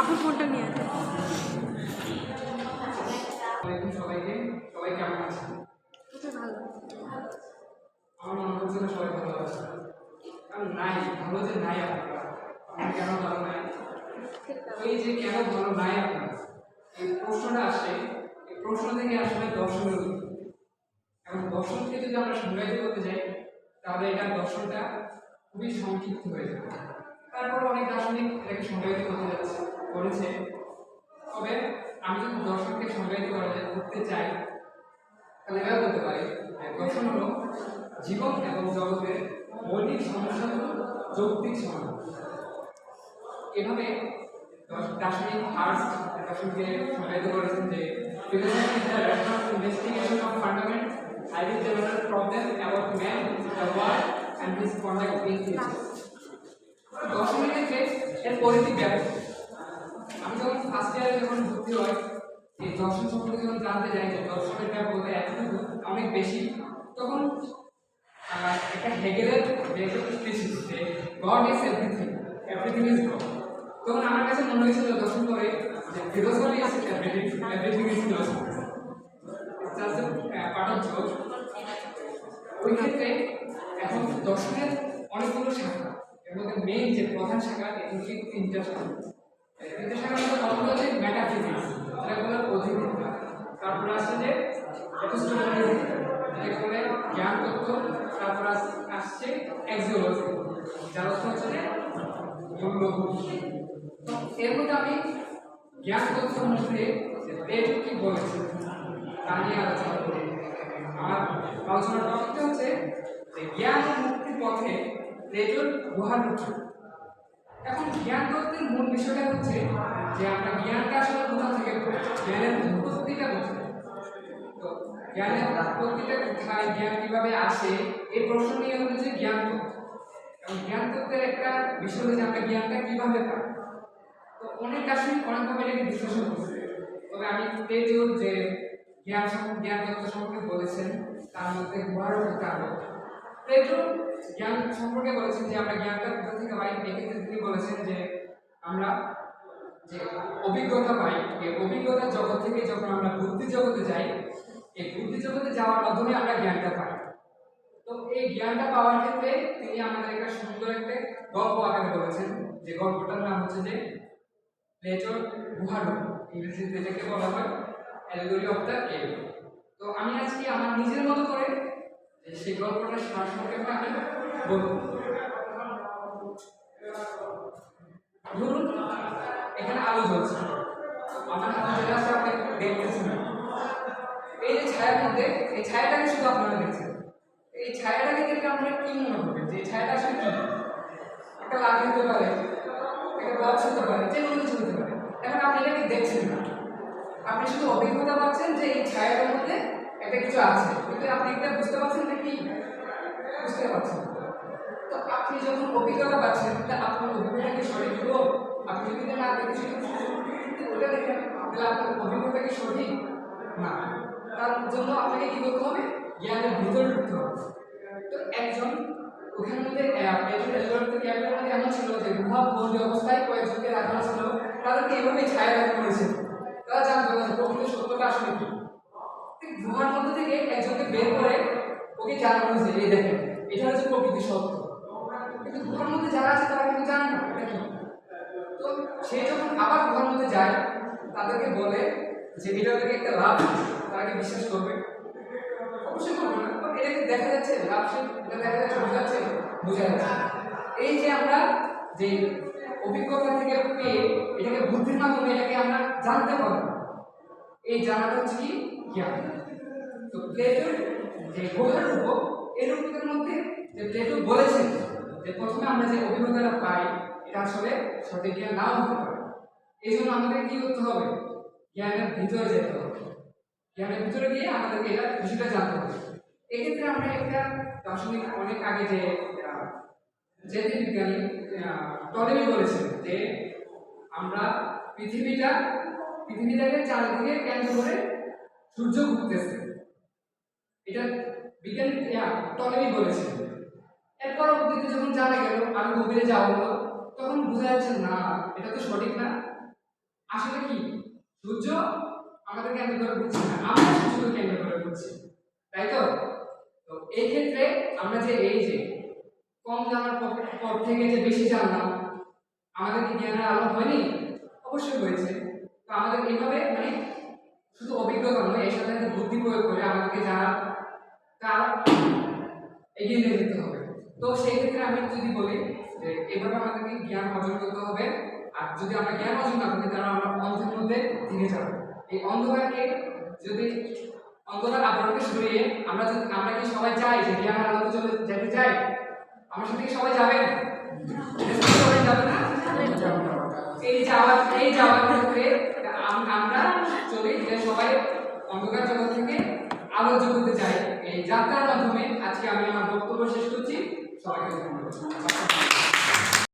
আপুর ফোনটা নিয়ে সবাইকে সবাই কেমন আছেন ভালো। আমার মনে হচ্ছে সবাই ভালো আছে কারণ নাই ভালো যে নাই আপনারা ভালো নাই এই যে কেন ভালো নাই এই প্রশ্নটা আসে এই প্রশ্ন থেকে আসলে দর্শনের এবং দর্শনকে যদি আমরা সংজ্ঞায়িত করতে যাই তাহলে এটা দর্শনটা খুবই সংক্ষিপ্ত হয়ে যাবে তারপর অনেক দার্শনিক এটাকে সংজ্ঞায়িত করতে যাচ্ছে। করেছে। তবে আমি যদি দর্শনকে সংজ্ঞায়িত করা যায় করতে চাই তাহলে এভাবে বলতে পারি। দর্শন হলো জীবন এবং জগতের মৌলিক সমস্যাগুলো যৌক্তিক সমাধান এভাবে দর্শ- দার্শনিক আর্টস দার্শনিককে সংজ্ঞায়িত করেছেন যে is the rational investigation of fundamental highly general problem about man, the world, and his conduct in nature. দর্শনের ক্ষেত্রে এর পরিধি ব্যাপক আমি যখন ফার্স্ট ইয়ারে যখন ভর্তি হয় এই দর্শন সম্পর্কে যখন জানতে যাই, যে দর্শনের ব্যাপকতা এতটুকু অনেক বেশি, তখন একটা হেগেলের যে God is everything everything is God তখন আমার কাছে মনে হয়েছিল দর্শন করে, যে philosophy is everything is philosophy ওই ক্ষেত্রে এখন দর্শনের অনেকগুলো শাখা, এর মধ্যে মেইন যে প্রধান শাখা হচ্ছে তিনটা শাখা অধিবিদ্যা তারপর আছে যে এপিস্টোমোলজি জ্ঞান তত্ত্ব তারপর আসছে তো এর মধ্যে আমি জ্ঞান তত্ত্বের মধ্যে যে কি বলেছে তা নিয়ে আলোচনা করি আমার আলোচনার টপিকটা হচ্ছে জ্ঞান মুক্তির পথে প্লেটোর গুহার এখন জ্ঞান তত্ত্বের মূল বিষয়টা হচ্ছে যে আমরা জ্ঞানটা আসলে কোথা থেকে জ্ঞানের উৎপত্তিটা কোথায়? তো জ্ঞানের উৎপত্তিটা কোথায়? জ্ঞান কীভাবে আসে? এই প্রশ্ন নিয়ে হচ্ছে জ্ঞান তত্ত্ব। জ্ঞান তত্ত্বের একটা বিষয় হচ্ছে আমরা জ্ঞানটা কীভাবে পাই? তো অনেক দার্শনিক অনেকভাবে এটাকে বিশ্লেষণ করছে। তবে আমি প্লেটো যে জ্ঞান সম্পর্কে জ্ঞান তত্ত্ব সম্পর্কে বলেছেন, তার মধ্যে গুহারও কারণ প্লেটো জ্ঞান সম্পর্কে বলেছেন যে, আমরা জ্ঞানটা কোথা থেকে পাই? এক্ষেত্রে তিনি বলেছেন যে, আমরা যে অভিজ্ঞতা পাই, এই অভিজ্ঞতার জগৎ থেকে যখন আমরা বুদ্ধি জগতে যাই, এই বুদ্ধি জগতে যাওয়ার মাধ্যমে আমরা জ্ঞানটা পাই। তো এই জ্ঞানটা পাওয়ার ক্ষেত্রে তিনি আমাদের একটা সুন্দর একটা গল্প আকারে বলেছেন, যে গল্পটার নাম হচ্ছে যে প্লেটোর গুহার ইংরেজিতে এটাকে বলা হয় অ্যালগোরি অফ দ্য কেভ তো আমি আজকে আমার নিজের মতো করে সেই গল্পটার সার সংক্ষেপে আমি বলব ধরুন, এখানে আলো জ্বলছে। আমার হাতে যেটা আছে আপনি দেখতেছেন এই যে ছায়ার মধ্যে, এই ছায়াটাকে শুধু আপনারা দেখছেন। এই ছায়াটাকে দেখে আপনারা কি মনে করবেন? যে ছায়াটা আসলে কি? একটা লাঠি হতে পারে, একটা বক্স হতে পারে, যে কোনো কিছু হতে পারে। এখন আপনি এটাকে দেখছেন না। আপনি শুধু অভিজ্ঞতা পাচ্ছেন যে এই ছায়াটার মধ্যে একটা কিছু আছে, কিন্তু আপনি এটা বুঝতে পারছেন না কি বুঝতে পারছেন। তো আপনি যখন অভিজ্ঞতা পাচ্ছেন, তা আপনার অভিজ্ঞতা কি সঠিক হলো আপনি যদি না দেখে ওটা দেখেন, তাহলে আপনার অভিজ্ঞতা কি সঠিক না। তার জন্য আপনাকে কি করতে হবে? জ্ঞানের ভিতরে ঢুকতে হবে। তো একজন ওখানের মধ্যে ক্যাম্পের মধ্যে এমন ছিল যে গুহা অবস্থায় কয়েকজনকে রাখা ছিল তাদেরকে এভাবে ছায়া রাখা তারা জানতো না প্রকৃত সত্যটা আসলে কি। গুহার মধ্যে থেকে একজনকে বের করে ওকে জানানো হয়েছে এই দেখেন এটা হচ্ছে প্রকৃতি সত্য। কিন্তু গুহার মধ্যে যারা আছে তারা কিন্তু জানে না, এটা কি? তো সে যখন আবার গুহার মধ্যে যায়, তাদেরকে বলে যে, এটা ওদেরকে একটা লাভ। তারা বিশ্বাস করবে? অবশ্যই করবে না তো এটাকে দেখা যাচ্ছে, লাভ এটা দেখা যাচ্ছে, বোঝা যাচ্ছে বোঝা যাচ্ছে। এই যে আমরা যে অভিজ্ঞতা থেকে পেয়ে এটাকে বুদ্ধির মাধ্যমে এটাকে আমরা জানতে পারব, এই জানাটা হচ্ছে কি জ্ঞান তো প্লেটোর যে গুহার রূপ এই রূপের মধ্যে যে প্লেটো বলেছেন যে প্রথমে আমরা যে অভিজ্ঞতাটা পাই এটা আসলে সঠিক জ্ঞান নাও হতে পারে এই জন্য আমাদের কি করতে হবে জ্ঞানের ভিতরে যেতে হবে জ্ঞানের ভিতরে গিয়ে আমাদেরকে এটা বিষয়টা জানতে হবে এক্ষেত্রে আমরা একটা দার্শনিক অনেক আগে যে জ্যোতির্বিজ্ঞানী আহ, টলেমি বলেছেন যে আমরা পৃথিবীটা পৃথিবীটাকে চারিদিকে কেন্দ্র করে সূর্য ঘুরতেছে এটা বিজ্ঞানী টলেমি বলেছেন এর পরবর্তীতে যখন জানা গেল, আমি গভীরে যাওয়া হলো তখন বোঝা যাচ্ছে না, এটা তো সঠিক না। আসলে কি? সূর্য আমাদের কেন্দ্র করে ঘুরছে না। আমরা সূর্যকে কেন্দ্র করে ঘুরছি, তাই তো? তো এই ক্ষেত্রে আমরা যে এই যে কম জানার পর থেকে যে বেশি জানলাম, আমাদের কি জ্ঞানের আলো হয়নি? অবশ্যই হয়েছে। তো আমাদের এইভাবে মানে শুধু অভিজ্ঞতা নয় এর সাথে একটা বুদ্ধি প্রয়োগ করে আমাদেরকে যারা কাল এগিয়ে নিয়ে যেতে হবে। তো সেই ক্ষেত্রে আমি যদি বলি যে এভাবে আমাদেরকে জ্ঞান অর্জন করতে হবে আর যদি আমরা জ্ঞান অর্জন না করি তাহলে আমরা অন্ধের মধ্যে ভেঙে যাব। এই অন্ধকারকে যদি অন্ধকার আবরণকে সরিয়ে আমরা যদি আমরা কি সবাই চাই যে জ্ঞান আলোতে চলে যেতে চাই আমার সাথে সবাই যাবে? সবাই যাবে না। এই যাওয়ার এই যাওয়ার ক্ষেত্রে Quando o gato